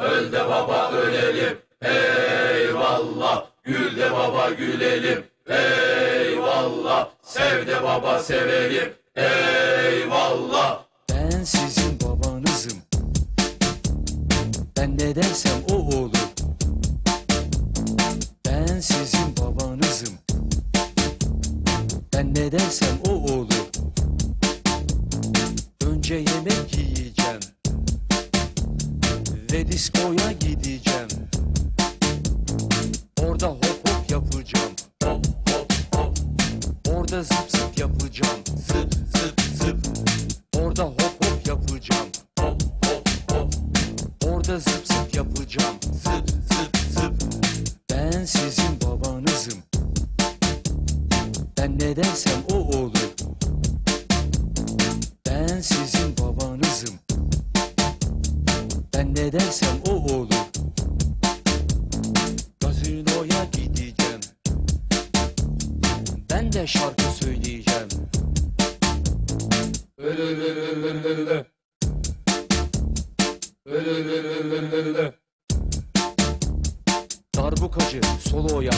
Öl de baba ölelim. Eyvallah. Gül de baba gülelim. Eyvallah. Sev de baba sevelim. Eyvallah. Ben sizin babanızım. Ben ne dersem o olur. Ben sizin babanızım. Ben ne dersem o olur. Önce yemek. Ve diskoya gideceğim. Orada hop hop yapacağım. Hop hop hop. Orada zıp zıp yapacağım. Zıp zıp zıp. Orada hop hop yapacağım. Hop hop hop. Orada zıp zıp yapacağım. Zıp zıp zıp. Ben sizin babanızım. Ben ne dersem o olur. Ben sizin Ben ne dersem o olur. Gazinoya gideceğim. Ben de şarkı söyleyeceğim. Öl öl öl öl öl öl öl. Öl öl öl öl öl öl öl. Darbukacı solo yap.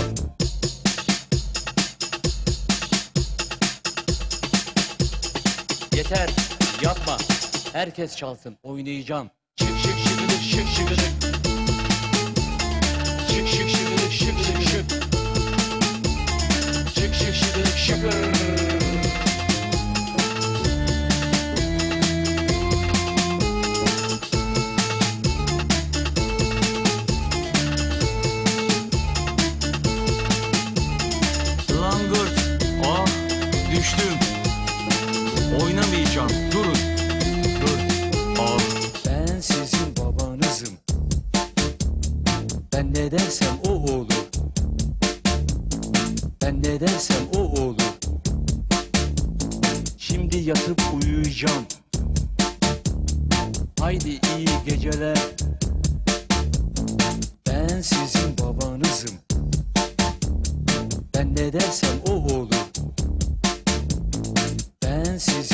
Yeter yapma. Herkes çalsın oynayacağım. Şık şık düştüm. Oynamayacağım. Durun. Ben ne dersem o olur. Ben ne dersem o olur. Şimdi yatıp uyuyacağım. Haydi iyi geceler. Ben sizin babanızım. Ben ne dersem o olur. Ben sizin